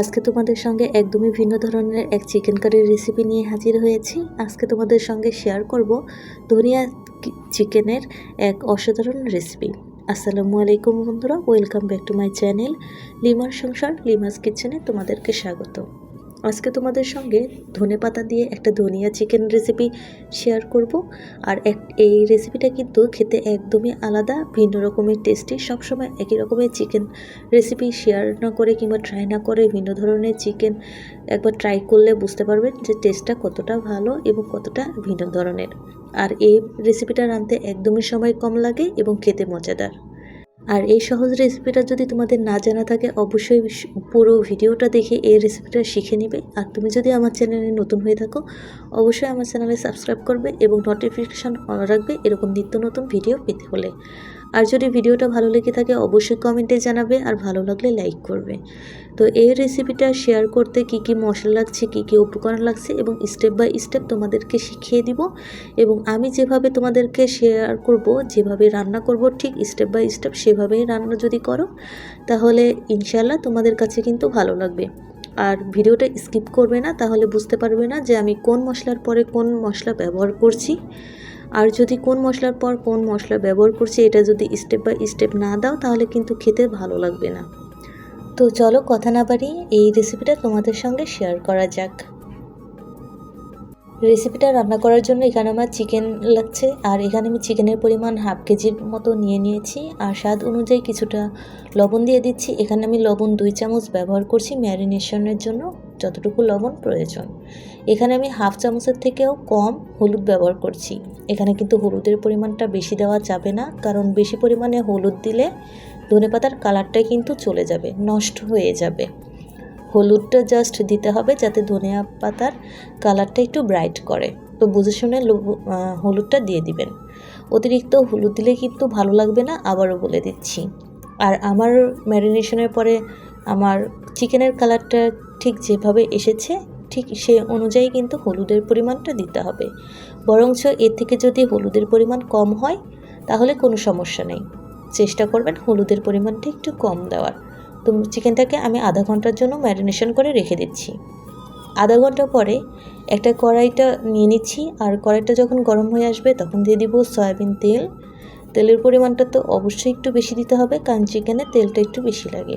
আজকে তোমাদের সঙ্গে একদমই ভিন্ন ধরনের এক চিকেন কারির রেসিপি নিয়ে হাজির হয়েছি। আজকে তোমাদের সঙ্গে শেয়ার করব ধনিয়া চিকেনের এক অসাধারণ রেসিপি আসসালামু আলাইকুম বন্ধুরা welcome back to my channel লিমার সংসার, লিমাস কিচেনে তোমাদেরকে স্বাগত। আজকে তোমাদের সঙ্গে ধনে পাতা দিয়ে একটা ধনিয়া চিকেন রেসিপি শেয়ার করব। আর এই রেসিপিটা কিন্তু খেতে একদমই আলাদা, ভিন্ন রকমের টেস্টি সবসময় একই রকমের চিকেন রেসিপি শেয়ার না করে কিংবা ট্রাই না করে ভিন্ন ধরনের চিকেন একবার ট্রাই করলে বুঝতে পারবেন যে টেস্টটা কতটা ভালো এবং কতটা ভিন্ন ধরনের। আর এই রেসিপিটা রাঁধতে একদমই সময় কম লাগে এবং খেতে মজাদার। আর এই সহজ রেসিপিটা যদি তোমাদের না জানা থাকে, অবশ্যই পুরো ভিডিওটা দেখে এই রেসিপিটা শিখে নেবে। আর তুমি যদি আমার চ্যানেলে নতুন হয়ে থাকো, অবশ্যই আমার চ্যানেলে সাবস্ক্রাইব করবে এবং নোটিফিকেশান অন রাখবে এরকম নিত্য নতুন ভিডিও পেতে হলে। আর যদি ভিডিওটা ভালো লেগে থাকে, অবশ্যই কমেন্টে জানাবে আর ভালো লাগলে লাইক করবে। তো এই রেসিপিটা শেয়ার করতে কি কি মশলা লাগছে, কি কি উপকরণ লাগছে এবং স্টেপ বাই স্টেপ তোমাদেরকে শিখিয়ে দিব এবং আমি যেভাবে তোমাদেরকে শেয়ার করব, যেভাবে রান্না করব, ঠিক স্টেপ বাই স্টেপ সেভাবেই রান্না যদি করো, তাহলে ইনশাল্লাহ তোমাদের কাছে কিন্তু ভালো লাগবে। আর ভিডিওটা স্কিপ করবে না, তাহলে বুঝতে পারবে না যে আমি কোন মশলার পরে কোন মশলা ব্যবহার করছি। আর যদি কোন মশলার পর কোন মশলা ব্যবহার করছি এটা যদি স্টেপ বাই স্টেপ না দাও, তাহলে কিন্তু খেতে ভালো লাগবে না। তো চলো কথা না বাড়িয়ে এই রেসিপিটা তোমাদের সঙ্গে শেয়ার করা যাক। রেসিপিটা রান্না করার জন্য এখানে আমার চিকেন লাগছে, আর এখানে আমি চিকেনের পরিমাণ হাফ কেজির মতো নিয়ে নিয়েছি, আর স্বাদ অনুযায়ী কিছুটা লবণ দিয়ে দিচ্ছি। এখানে আমি লবণ দুই চামচ ব্যবহার করছি ম্যারিনেশনের জন্য। যতটুকু লবণ প্রয়োজন। এখানে আমি হাফ চামচের থেকেও কম হলুদ ব্যবহার করছি। এখানে কিন্তু হলুদের পরিমাণটা বেশি দেওয়া যাবে না, কারণ বেশি পরিমাণে হলুদ দিলে ধনেপাতার কালারটাই কিন্তু চলে যাবে, নষ্ট হয়ে যাবে। হলুদটা জাস্ট দিতে হবে যাতে ধনিয়া পাতার কালারটা একটু ব্রাইট করে। তো বুঝে শুনে হলুদটা দিয়ে দিবেন। অতিরিক্ত হলুদ দিলে কিন্তু ভালো লাগবে না, আবারও বলে দিচ্ছি। আর আমার ম্যারিনেশনের পরে আমার চিকেনের কালারটা ঠিক যেভাবে এসেছে, ঠিক সে অনুযায়ী কিন্তু হলুদের পরিমাণটা দিতে হবে। বরঞ্চ এর থেকে যদি হলুদের পরিমাণ কম হয়, তাহলে কোনো সমস্যা নেই। চেষ্টা করবেন হলুদের পরিমাণটা একটু কম দেওয়ার। তো চিকেনটাকে আমি আধা ঘণ্টার জন্য ম্যারিনেশন করে রেখে দিচ্ছি। আধা ঘণ্টা পরে একটা কড়াইটা নিয়ে নিচ্ছি, আর কড়াইটা যখন গরম হয়ে আসবে তখন দিয়ে দিব সয়াবিন তেল। তেলের পরিমাণটা তো অবশ্যই একটু বেশি দিতে হবে, কারণ চিকেনে তেলটা একটু বেশি লাগে।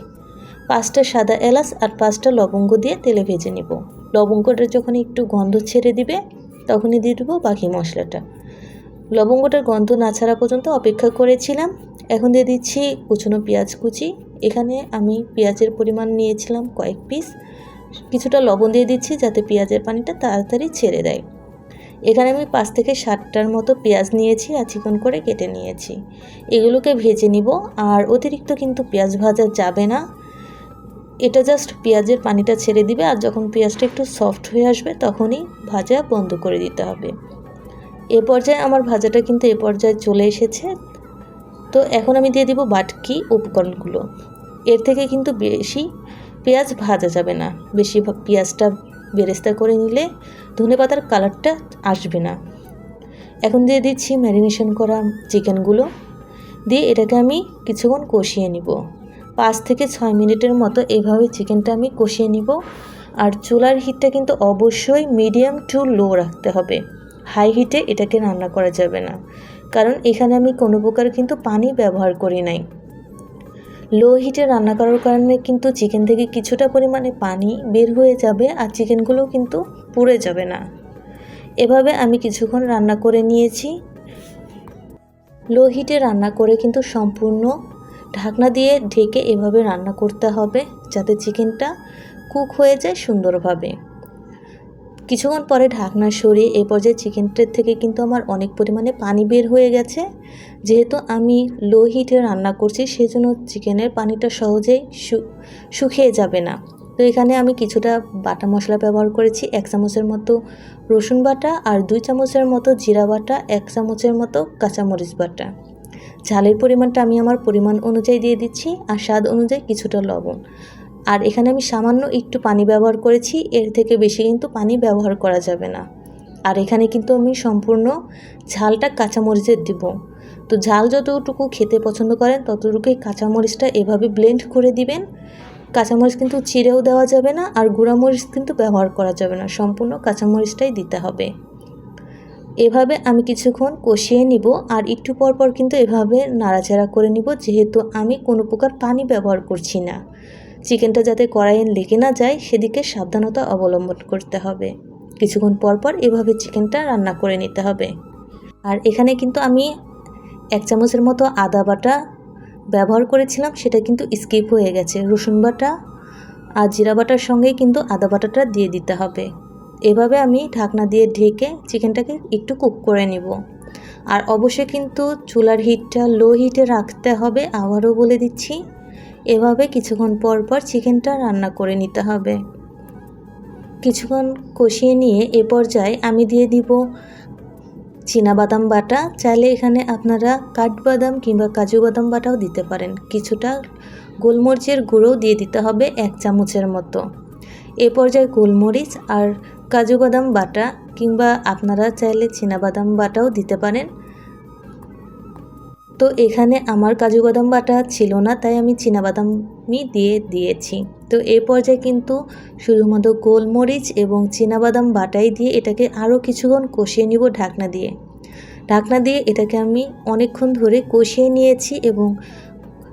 পাঁচটা সাদা এলাচ আর পাঁচটা লবঙ্গ দিয়ে তেলে ভেজে নিব। লবঙ্গটা যখন একটু গন্ধ ছেড়ে দিবে, তখনই দিয়ে দেবো বাকি মশলাটা। লবঙ্গটার গন্ধ না ছাড়া পর্যন্ত অপেক্ষা করেছিলাম। এখন দিয়ে দিচ্ছি কুচনো পেঁয়াজ কুচি। এখানে আমি পেঁয়াজের পরিমাণ নিয়েছিলাম কয়েক পিস। কিছুটা লবণ দিয়ে দিচ্ছি যাতে পেঁয়াজের পানিটা তাড়াতাড়ি ছেড়ে দেয়। এখানে আমি পাঁচ থেকে সাতটার মতো পেঁয়াজ নিয়েছি আর চিকন করে কেটে নিয়েছি। এগুলোকে ভেজে নিব। আর অতিরিক্ত কিন্তু পেঁয়াজ ভাজা যাবে না। এটা জাস্ট পেঁয়াজের পানিটা ছেড়ে দিবে আর যখন পেঁয়াজটা একটু সফট হয়ে আসবে তখনই ভাজা বন্ধ করে দিতে হবে। এ পর্যায়ে আমার ভাজাটা কিন্তু এ পর্যায়ে চলে এসেছে। তো এখন আমি দিয়ে দিব বাটকি উপকরণগুলো। এর থেকে কিন্তু বেশি পেঁয়াজ ভাজা যাবে না। বেশি পেঁয়াজটা বেরেস্তা করে নিলে ধনে পাতার কালারটা আসবে না। এখন দিয়ে দিচ্ছি ম্যারিনেশন করা চিকেনগুলো। দিয়ে এটাকে আমি কিছুক্ষণ কষিয়ে নিব। পাঁচ থেকে ছয় মিনিটের মতো এভাবে চিকেনটা আমি কষিয়ে নিব। আর চুলার হিটটা কিন্তু অবশ্যই মিডিয়াম টু লো রাখতে হবে। হাই হিটে এটাকে রান্না করা যাবে না। কারণ এখানে আমি কোনো প্রকার কিন্তু পানি ব্যবহার করি নাই। লো হিটে রান্না করার কারণে কিন্তু চিকেন থেকে কিছুটা পরিমাণে পানি বের হয়ে যাবে আর চিকেনগুলো কিন্তু পুড়ে যাবে না। এভাবে আমি কিছুক্ষণ রান্না করে নিয়েছি। লো হিটে রান্না করে কিন্তু সম্পূর্ণ ঢাকনা দিয়ে ঢেকে এভাবে রান্না করতে হবে যাতে চিকেনটা কুক হয়ে যায় সুন্দরভাবে। কিছুক্ষণ পরে ঢাকনা সরিয়ে এ পর্যায়ে চিকেনটার থেকে কিন্তু আমার অনেক পরিমাণে পানি বের হয়ে গেছে। যেহেতু আমি লো হিটে রান্না করছি, সেজন্য চিকেনের পানিটা সহজেই শুকিয়ে যাবে না। তো এখানে আমি কিছুটা বাটা মশলা ব্যবহার করেছি, এক চামচের মতো রসুন বাটা আর দুই চামচের মতো জিরা বাটা, এক চামচের মতো কাঁচামরিচ বাটা। ঝালের পরিমাণটা আমি আমার পরিমাণ অনুযায়ী দিয়ে দিচ্ছি আর স্বাদ অনুযায়ী কিছুটা লবণ। আর এখানে আমি সামান্য একটু পানি ব্যবহার করেছি, এর থেকে বেশি কিন্তু পানি ব্যবহার করা যাবে না। আর এখানে কিন্তু আমি সম্পূর্ণ ঝালটা কাঁচামরিচের দিব। তো ঝাল যতটুকু খেতে পছন্দ করেন, ততটুকুই কাঁচামরিচটা এভাবে ব্লেন্ড করে দিবেন। কাঁচামরিচ কিন্তু চিড়েও দেওয়া যাবে না আর গুঁড়ামরিচ কিন্তু ব্যবহার করা যাবে না, সম্পূর্ণ কাঁচামরিচটাই দিতে হবে। এভাবে আমি কিছুক্ষণ কষিয়ে নিব আর একটু পর পর কিন্তু এভাবে নাড়াচাড়া করে নিব, যেহেতু আমি কোনো প্রকার পানি ব্যবহার করছি না। চিকেনটা যাতে কড়াইয়ে লেগে না যায়, সেদিকে সাবধানতা অবলম্বন করতে হবে। কিছুক্ষণ পর পর এভাবে চিকেনটা রান্না করে নিতে হবে। আর এখানে কিন্তু আমি এক চামচের মতো আদা বাটা ব্যবহার করেছিলাম, সেটা কিন্তু স্কিপ হয়ে গেছে। রসুন বাটা আর জিরা বাটার সঙ্গেই কিন্তু আদা বাটাটা দিয়ে দিতে হবে। এভাবে আমি ঢাকনা দিয়ে ঢেকে চিকেনটাকে একটু কুক করে নেব। আর অবশ্যই কিন্তু চুলার হিটটা লো হিটে রাখতে হবে, আবারও বলে দিচ্ছি। এভাবে কিছুক্ষণ পর পর চিকেনটা রান্না করে নিতে হবে। কিছুক্ষণ কষিয়ে নিয়ে এ পর্যায়ে আমি দিয়ে দিব বাদাম বাটা। চাইলে এখানে আপনারা কাঠবাদাম কিংবা কাজু বাদাম বাটাও দিতে পারেন। কিছুটা গোলমরিচের গুঁড়োও দিয়ে দিতে হবে এক চামচের মতো। এ পর্যায়ে গোলমরিচ আর কাজু বাদাম বাটা কিংবা আপনারা চাইলে বাদাম বাটাও দিতে পারেন। তো এখানে আমার কাজু বাদাম বাটা ছিল না, তাই আমি বাদামই দিয়ে দিয়েছি। তো এই পর্যায়ে কিন্তু শুধুমাত্র গোলমরিচ এবং বাদাম বাটাই দিয়ে এটাকে আরও কিছুক্ষণ কষিয়ে নিব ঢাকনা দিয়ে। ঢাকনা দিয়ে এটাকে আমি অনেকক্ষণ ধরে কষিয়ে নিয়েছি এবং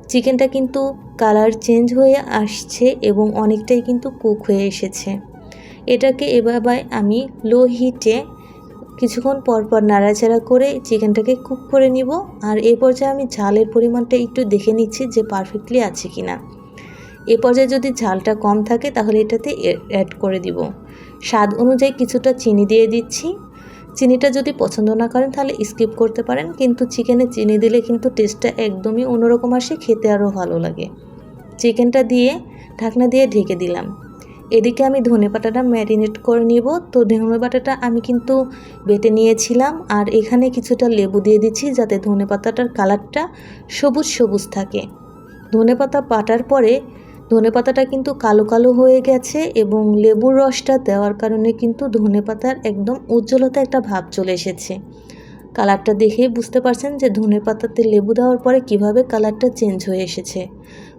চিকেনটা কিন্তু কালার চেঞ্জ হয়ে আসছে এবং অনেকটাই কিন্তু কুক হয়ে এসেছে। এটাকে এভাবে আমি লো হিটে কিছুক্ষণ পর পর নাড়াচাড়া করে চিকেনটাকে কুক করে নিব। আর এ পর্যায়ে আমি ঝালের পরিমাণটা একটু দেখে নিচ্ছি যে পারফেক্টলি আছে কি না এ পর্যায়ে যদি ঝালটা কম থাকে তাহলে এটাতে অ্যাড করে দিব। স্বাদ অনুযায়ী কিছুটা চিনি দিয়ে দিচ্ছি। চিনিটা যদি পছন্দ না করেন তাহলে স্কিপ করতে পারেন, কিন্তু চিকেনে চিনি দিলে কিন্তু টেস্টটা একদমই অন্যরকম আসে, খেতে আরও ভালো লাগে। চিকেনটা দিয়ে ঢাকনা দিয়ে ঢেকে দিলাম। এদিকে আমি ধনে পাতাটা ম্যারিনেট করে নিব। তো ধনে পাতাটা আমি কিন্তু বেটে নিয়েছিলাম। আর এখানে কিছুটা লেবু দিয়ে দিচ্ছি যাতে ধনে পাতাটার কালারটা সবুজ সবুজ থাকে। ধনে পাতা পাটার পরে ধনে পাতাটা কিন্তু কালো কালো হয়ে গেছে এবং লেবুর রসটা দেওয়ার কারণে কিন্তু ধনে পাতার একদম উজ্জ্বলতা একটা ভাব চলে এসেছে। কালারটা দেখেই বুঝতে পারছেন যে ধনে পাতাতে লেবু দেওয়ার পরে কীভাবে কালারটা চেঞ্জ হয়ে এসেছে।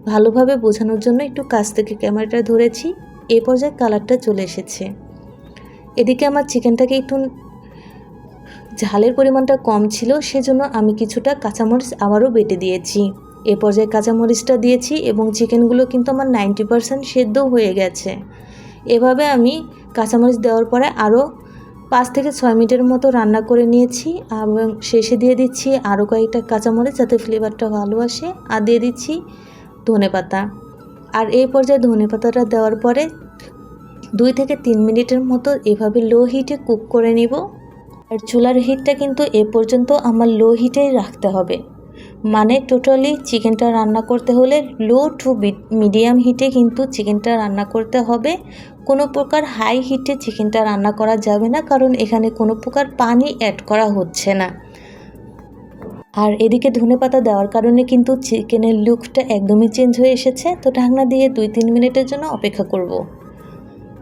ভালোভাবে বোঝানোর জন্য একটু কাছ থেকে ক্যামেরাটা ধরেছি। এ পর্যায়ে কালারটা চলে এসেছে। এদিকে আমার চিকেনটাকে একটু ঝালের পরিমাণটা কম ছিল, সেজন্য আমি কিছুটা কাঁচামরিচ আবারও বেটে দিয়েছি। এ পর্যায়ে কাঁচামরিচটা দিয়েছি এবং চিকেনগুলো কিন্তু আমার নাইনটি পারসেন্ট সেদ্ধ হয়ে গেছে। এভাবে আমি কাঁচামরিচ দেওয়ার পরে আরও পাঁচ থেকে ছয় মিনিটের মতো রান্না করে নিয়েছি এবং শেষে দিয়ে দিচ্ছি আরও কয়েকটা কাঁচামরিচ যাতে ফ্লেভারটা ভালো আসে। আর দিয়ে দিচ্ছি ধনে পাতা আর এই পর্যায়ে ধনে পাতাটা দেওয়ার পরে দুই থেকে তিন মিনিটের মতো এভাবে লো হিটে কুক করে নিব। আর চুলার হিটটা কিন্তু এ পর্যন্ত আমার লো হিটেই রাখতে হবে। মানে টোটালি চিকেনটা রান্না করতে হলে লো টু মিডিয়াম হিটে কিন্তু চিকেনটা রান্না করতে হবে। কোনো প্রকার হাই হিটে চিকেনটা রান্না করা যাবে না, কারণ এখানে কোনো প্রকার পানি অ্যাড করা হচ্ছে না। আর এদিকে ধনে পাতা দেওয়ার কারণে কিন্তু চিকেনের লুকটা একদমই চেঞ্জ হয়ে এসেছে। তো ঢাকনা দিয়ে দুই তিন মিনিটের জন্য অপেক্ষা করব।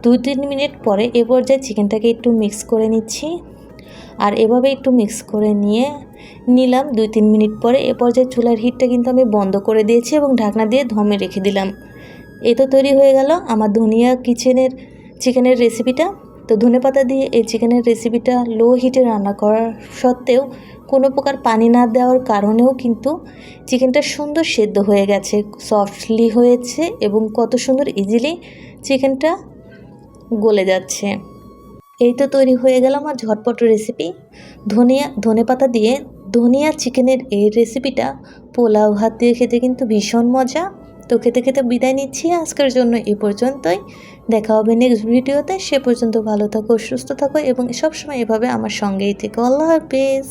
দুই তিন মিনিট পরে এ পর্যায়ে চিকেনটাকে একটু মিক্স করে নিচ্ছি। আর এভাবে একটু মিক্স করে নিয়ে নিলাম। দুই তিন মিনিট পরে এ পর্যায়ে চুলার হিটটা কিন্তু আমি বন্ধ করে দিয়েছি এবং ঢাকনা দিয়ে ধমে রেখে দিলাম। এ তো তৈরি হয়ে গেল। আমার ধনিয়া কিচেনের, চিকেনের রেসিপিটা তো ধনে পাতা দিয়ে এই চিকেনের রেসিপিটা লো হিটে রান্না করার সত্ত্বেও কোনো প্রকার পানি না দেওয়ার কারণেও কিন্তু চিকেনটা সুন্দর সেদ্ধ হয়ে গেছে সফটলি হয়েছে এবং কত সুন্দর ইজিলি চিকেনটা গলে যাচ্ছে। এই তো তৈরি হয়ে গেল আমার ঝটপট রেসিপি ধনিয়া, ধনে পাতা দিয়ে ধনিয়া চিকেনের এই রেসিপিটা পোলাও ভাত দিয়ে খেতে কিন্তু ভীষণ মজা। তো খেতে খেতে বিদায় নিচ্ছি। আজকের জন্য এ পর্যন্তই। দেখা হবে নেক্সট ভিডিওতে। সে পর্যন্ত ভালো থাকো, সুস্থ থাকো এবং সবসময় এভাবে আমার সঙ্গেই থেকো। আল্লাহ হাফিজ।